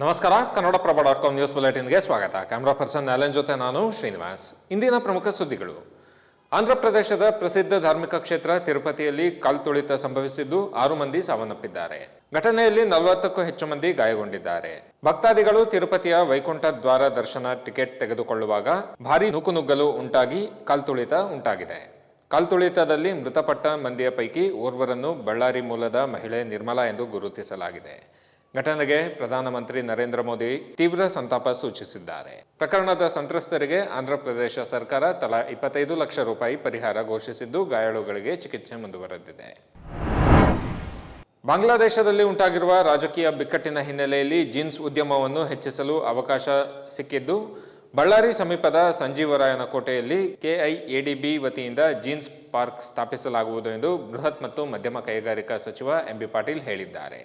ನಮಸ್ಕಾರ Kannadaprabha dot com news ಬುಲೆಟಿನ್ಗೆ ಸ್ವಾಗತ. ಕ್ಯಾಮ್ರಾ ಪರ್ಸನ್ ಅಲೆನ್ ಜೊತೆ ನಾನು ಶ್ರೀನಿವಾಸ್. ಇಂದಿನ ಪ್ರಮುಖ ಸುದ್ದಿಗಳು. ಆಂಧ್ರಪ್ರದೇಶದ ಪ್ರಸಿದ್ಧ ಧಾರ್ಮಿಕ ಕ್ಷೇತ್ರ ತಿರುಪತಿಯಲ್ಲಿ ಕಾಲ್ತುಳಿತ ಸಂಭವಿಸಿದ್ದು ಆರು ಮಂದಿ ಸಾವನ್ನಪ್ಪಿದ್ದಾರೆ. ಘಟನೆಯಲ್ಲಿ ನಲವತ್ತಕ್ಕೂ ಹೆಚ್ಚು ಮಂದಿ ಗಾಯಗೊಂಡಿದ್ದಾರೆ. ಭಕ್ತಾದಿಗಳು ತಿರುಪತಿಯ ವೈಕುಂಠ ದ್ವಾರ ದರ್ಶನ ಟಿಕೆಟ್ ತೆಗೆದುಕೊಳ್ಳುವಾಗ ಭಾರಿ ನೂಕುನುಗ್ಗಲು ಉಂಟಾಗಿ ಕಾಲ್ತುಳಿತ ಉಂಟಾಗಿದೆ. ಕಾಲ್ತುಳಿತದಲ್ಲಿ ಮೃತಪಟ್ಟ ಮಂದಿಯ ಪೈಕಿ ಓರ್ವರನ್ನು ಬಳ್ಳಾರಿ ಮೂಲದ ಮಹಿಳೆ ನಿರ್ಮಲಾ ಎಂದು ಗುರುತಿಸಲಾಗಿದೆ. ಘಟನೆಗೆ ಪ್ರಧಾನಮಂತ್ರಿ ನರೇಂದ್ರ ಮೋದಿ ತೀವ್ರ ಸಂತಾಪ ಸೂಚಿಸಿದ್ದಾರೆ. ಪ್ರಕರಣದ ಸಂತ್ರಸ್ತರಿಗೆ ಆಂಧ್ರಪ್ರದೇಶ ಸರ್ಕಾರ ತಲಾ ಇಪ್ಪತ್ತೈದು ಲಕ್ಷ ರೂಪಾಯಿ ಪರಿಹಾರ ಘೋಷಿಸಿದ್ದು ಗಾಯಾಳುಗಳಿಗೆ ಚಿಕಿತ್ಸೆ ಮುಂದುವರೆದಿದೆ. ಬಾಂಗ್ಲಾದೇಶದಲ್ಲಿ ಉಂಟಾಗಿರುವ ರಾಜಕೀಯ ಬಿಕ್ಕಟ್ಟಿನ ಹಿನ್ನೆಲೆಯಲ್ಲಿ ಜೀನ್ಸ್ ಉದ್ಯಮವನ್ನು ಹೆಚ್ಚಿಸಲು ಅವಕಾಶ ಸಿಕ್ಕಿದ್ದು, ಬಳ್ಳಾರಿ ಸಮೀಪದ ಸಂಜೀವರಾಯನ ಕೋಟೆಯಲ್ಲಿ ಕೆಐಎಡಿಬಿ ವತಿಯಿಂದ ಜೀನ್ಸ್ ಪಾರ್ಕ್ ಸ್ಥಾಪಿಸಲಾಗುವುದು ಎಂದು ಬೃಹತ್ ಮತ್ತು ಮಧ್ಯಮ ಕೈಗಾರಿಕಾ ಸಚಿವ ಎಂಬಿ ಪಾಟೀಲ್ ಹೇಳಿದ್ದಾರೆ.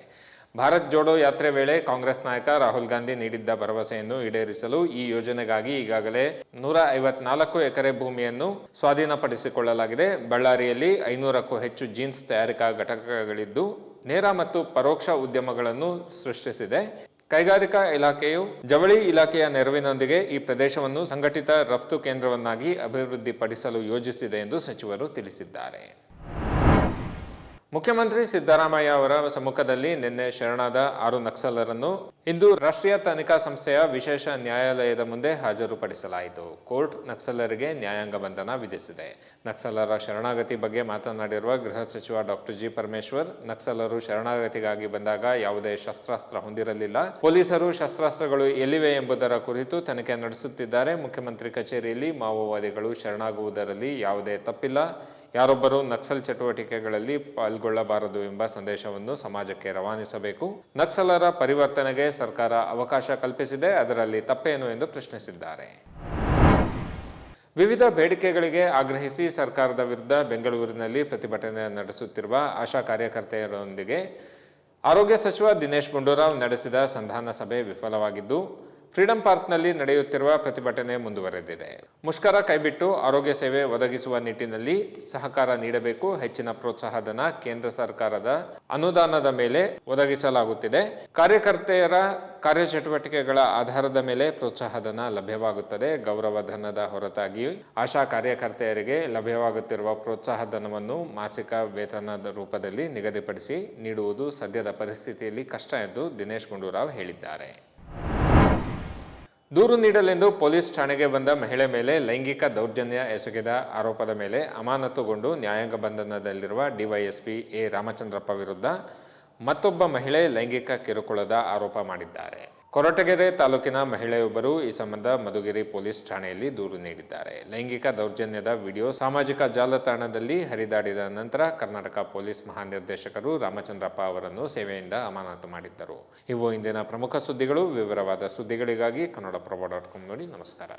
ಭಾರತ್ ಜೋಡೋ ಯಾತ್ರೆ ವೇಳೆ ಕಾಂಗ್ರೆಸ್ ನಾಯಕ ರಾಹುಲ್ ಗಾಂಧಿ ನೀಡಿದ್ದ ಭರವಸೆಯನ್ನು ಈಡೇರಿಸಲು ಈ ಯೋಜನೆಗಾಗಿ ಈಗಾಗಲೇ ನೂರ ಐವತ್ನಾಲ್ಕು ಎಕರೆ ಭೂಮಿಯನ್ನು ಸ್ವಾಧೀನಪಡಿಸಿಕೊಳ್ಳಲಾಗಿದೆ. ಬಳ್ಳಾರಿಯಲ್ಲಿ ಐನೂರಕ್ಕೂ ಹೆಚ್ಚು ಜೀನ್ಸ್ ತಯಾರಿಕಾ ಘಟಕಗಳಿದ್ದು ನೇರ ಮತ್ತು ಪರೋಕ್ಷ ಉದ್ಯಮಗಳನ್ನು ಸೃಷ್ಟಿಸಿದೆ. ಕೈಗಾರಿಕಾ ಇಲಾಖೆಯು ಜವಳಿ ಇಲಾಖೆಯ ನೆರವಿನೊಂದಿಗೆ ಈ ಪ್ರದೇಶವನ್ನು ಸಂಘಟಿತ ರಫ್ತು ಕೇಂದ್ರವನ್ನಾಗಿ ಅಭಿವೃದ್ಧಿಪಡಿಸಲು ಯೋಜಿಸಿದೆ ಎಂದು ಸಚಿವರು ತಿಳಿಸಿದ್ದಾರೆ. ಮುಖ್ಯಮಂತ್ರಿ ಸಿದ್ದರಾಮಯ್ಯ ಅವರ ಸಮ್ಮುಖದಲ್ಲಿ ನಿನ್ನೆ ಶರಣಾದ ಆರು ನಕ್ಸಲರನ್ನು ಇಂದು ರಾಷ್ಟ್ರೀಯ ತನಿಖಾ ಸಂಸ್ಥೆಯ ವಿಶೇಷ ನ್ಯಾಯಾಲಯದ ಮುಂದೆ ಹಾಜರುಪಡಿಸಲಾಯಿತು. ಕೋರ್ಟ್ ನಕ್ಸಲರಿಗೆ ನ್ಯಾಯಾಂಗ ಬಂಧನ ವಿಧಿಸಿದೆ. ನಕ್ಸಲರ ಶರಣಾಗತಿ ಬಗ್ಗೆ ಮಾತನಾಡಿರುವ ಗೃಹ ಸಚಿವ ಡಾಕ್ಟರ್ ಜಿ ಪರಮೇಶ್ವರ್, ನಕ್ಸಲರು ಶರಣಾಗತಿಗಾಗಿ ಬಂದಾಗ ಯಾವುದೇ ಶಸ್ತ್ರಾಸ್ತ್ರ ಹೊಂದಿರಲಿಲ್ಲ. ಪೊಲೀಸರು ಶಸ್ತ್ರಾಸ್ತ್ರಗಳು ಎಲ್ಲಿವೆ ಎಂಬುದರ ಕುರಿತು ತನಿಖೆ ನಡೆಸುತ್ತಿದ್ದಾರೆ. ಮುಖ್ಯಮಂತ್ರಿ ಕಚೇರಿಯಲ್ಲಿ ಮಾವೋವಾದಿಗಳು ಶರಣಾಗುವುದರಲ್ಲಿ ಯಾವುದೇ ತಪ್ಪಿಲ್ಲ. ಯಾರೊಬ್ಬರು ನಕ್ಸಲ್ ಚಟುವಟಿಕೆಗಳಲ್ಲಿ ಪಾಲ್ಗೊಳ್ಳಬಾರದು ಎಂಬ ಸಂದೇಶವನ್ನು ಸಮಾಜಕ್ಕೆ ರವಾನಿಸಬೇಕು. ನಕ್ಸಲರ ಪರಿವರ್ತನೆಗೆ ಸರ್ಕಾರ ಅವಕಾಶ ಕಲ್ಪಿಸಿದೆ, ಅದರಲ್ಲಿ ತಪ್ಪೇನು ಎಂದು ಪ್ರಶ್ನಿಸಿದ್ದಾರೆ. ವಿವಿಧ ಬೇಡಿಕೆಗಳಿಗೆ ಆಗ್ರಹಿಸಿ ಸರ್ಕಾರದ ವಿರುದ್ಧ ಬೆಂಗಳೂರಿನಲ್ಲಿ ಪ್ರತಿಭಟನೆ ನಡೆಸುತ್ತಿರುವ ಆಶಾ ಕಾರ್ಯಕರ್ತೆಯರೊಂದಿಗೆ ಆರೋಗ್ಯ ಸಚಿವ ದಿನೇಶ್ ಗುಂಡೂರಾವ್ ನಡೆಸಿದ ಸಂಧಾನ ಸಭೆ ವಿಫಲವಾಗಿದ್ದು ಫ್ರೀಡಂ ಪಾರ್ಕ್ನಲ್ಲಿ ನಡೆಯುತ್ತಿರುವ ಪ್ರತಿಭಟನೆ ಮುಂದುವರೆದಿದೆ. ಮುಷ್ಕರ ಕೈಬಿಟ್ಟು ಆರೋಗ್ಯ ಸೇವೆ ಒದಗಿಸುವ ನಿಟ್ಟಿನಲ್ಲಿ ಸಹಕಾರ ನೀಡಬೇಕು. ಹೆಚ್ಚಿನ ಪ್ರೋತ್ಸಾಹಧನ ಕೇಂದ್ರ ಸರ್ಕಾರದ ಅನುದಾನದ ಮೇಲೆ ಒದಗಿಸಲಾಗುತ್ತಿದೆ. ಕಾರ್ಯಕರ್ತೆಯರ ಕಾರ್ಯಚಟುವಟಿಕೆಗಳ ಆಧಾರದ ಮೇಲೆ ಪ್ರೋತ್ಸಾಹಧನ ಲಭ್ಯವಾಗುತ್ತದೆ. ಗೌರವಧನದ ಹೊರತಾಗಿ ಆಶಾ ಕಾರ್ಯಕರ್ತೆಯರಿಗೆ ಲಭ್ಯವಾಗುತ್ತಿರುವ ಪ್ರೋತ್ಸಾಹಧನವನ್ನು ಮಾಸಿಕ ವೇತನದ ರೂಪದಲ್ಲಿ ನಿಗದಿಪಡಿಸಿ ನೀಡುವುದು ಸದ್ಯದ ಪರಿಸ್ಥಿತಿಯಲ್ಲಿ ಕಷ್ಟ ಎಂದು ದಿನೇಶ್ ಗುಂಡೂರಾವ್ ಹೇಳಿದ್ದಾರೆ. ದೂರು ನೀಡಲೆಂದು ಪೊಲೀಸ್ ಠಾಣೆಗೆ ಬಂದ ಮಹಿಳೆ ಮೇಲೆ ಲೈಂಗಿಕ ದೌರ್ಜನ್ಯ ಎಸಗಿದ ಆರೋಪದ ಮೇಲೆ ಅಮಾನತುಗೊಂಡು ನ್ಯಾಯಾಂಗ ಬಂಧನದಲ್ಲಿರುವ ಡಿವೈಎಸ್ಪಿ ಎ ರಾಮಚಂದ್ರಪ್ಪ ವಿರುದ್ಧ ಮತ್ತೊಬ್ಬ ಮಹಿಳೆ ಲೈಂಗಿಕ ಕಿರುಕುಳದ ಆರೋಪ ಮಾಡಿದ್ದಾರೆ. ಕೊರಟಗೆರೆ ತಾಲೂಕಿನ ಮಹಿಳೆಯೊಬ್ಬರು ಈ ಸಂಬಂಧ ಮಧುಗಿರಿ ಪೊಲೀಸ್ ಠಾಣೆಯಲ್ಲಿ ದೂರು ನೀಡಿದ್ದಾರೆ. ಲೈಂಗಿಕ ದೌರ್ಜನ್ಯದ ವಿಡಿಯೋ ಸಾಮಾಜಿಕ ಜಾಲತಾಣದಲ್ಲಿ ಹರಿದಾಡಿದ ನಂತರ ಕರ್ನಾಟಕ ಪೊಲೀಸ್ ಮಹಾನಿರ್ದೇಶಕರು ರಾಮಚಂದ್ರಪ್ಪ ಅವರನ್ನು ಸೇವೆಯಿಂದ ಅಮಾನತು ಮಾಡಿದ್ದರು. ಇವು ಇಂದಿನ ಪ್ರಮುಖ ಸುದ್ದಿಗಳು. ವಿವರವಾದ ಸುದ್ದಿಗಳಿಗಾಗಿ ಕನ್ನಡಪ್ರಭ ಡಾಟ್ ನೋಡಿ ನಮಸ್ಕಾರ.